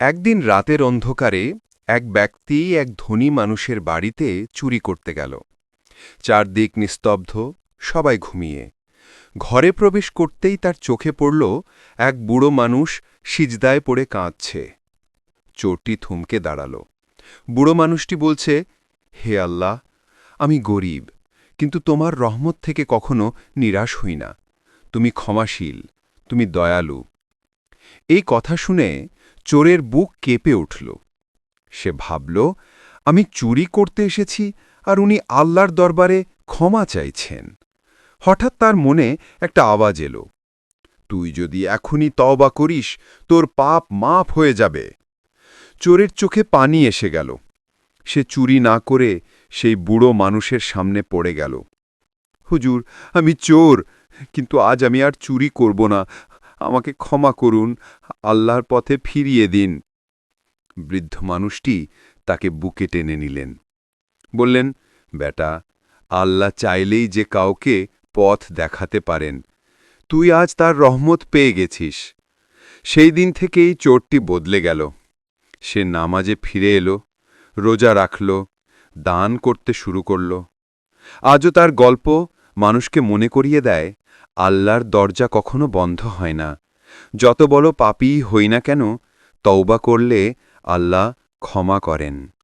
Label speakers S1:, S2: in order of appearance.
S1: একদিন রাতের অন্ধকারে এক ব্যক্তি এক ধনী মানুষের বাড়িতে চুরি করতে গেল। চারদিক নিস্তব্ধ, সবাই ঘুমিয়ে। ঘরে প্রবেশ করতেই তার চোখে পড়ল এক বুড়ো মানুষ সিজদায় পড়ে কাঁদছে। চোরটি থমকে দাঁড়াল। বুড়ো মানুষটি বলছে, হে আল্লাহ, আমি গরিব, কিন্তু তোমার রহমত থেকে কখনো নিরাশ হই না। তুমি ক্ষমাশীল, তুমি দয়ালু এই কথা শুনে চোরের বুক কেঁপে উঠল। সে ভাবল, আমি চুরি করতে এসেছি আর উনি আল্লাহর দরবারে ক্ষমা চাইছেন। হঠাৎ তার মনে একটা আওয়াজ এলো, তুই যদি এখনই তওবা করিস, তোর পাপ মাফ হয়ে যাবে। চোরের চোখে পানি এসে গেল। সে চুরি না করে সেই বুড়ো মানুষের সামনে পড়ে গেল। হুজুর, আমি চোর, কিন্তু আজ আমি আর চুরি করব না। আমাকে ক্ষমা করুন, আল্লাহর পথে ফিরিয়ে দিন। বৃদ্ধ মানুষটি তাকে বুকে টেনে নিলেন। বললেন, বেটা, আল্লাহ চাইলেই যে কাউকে পথ দেখাতে পারেন, তুই আজ তার রহমত পেয়ে গেছিস। সেই দিন থেকেই চোরটি বদলে গেল। সে নামাজে ফিরে এলো, রোজা রাখল, দান করতে শুরু করল। আজও তার গল্প মানুষকে মনে করিয়ে দেয় আল্লাহর দরজা কখনো বন্ধ হয় না। যত বড় পাপই হই না কেন, তওবা করলে আল্লাহ ক্ষমা করেন।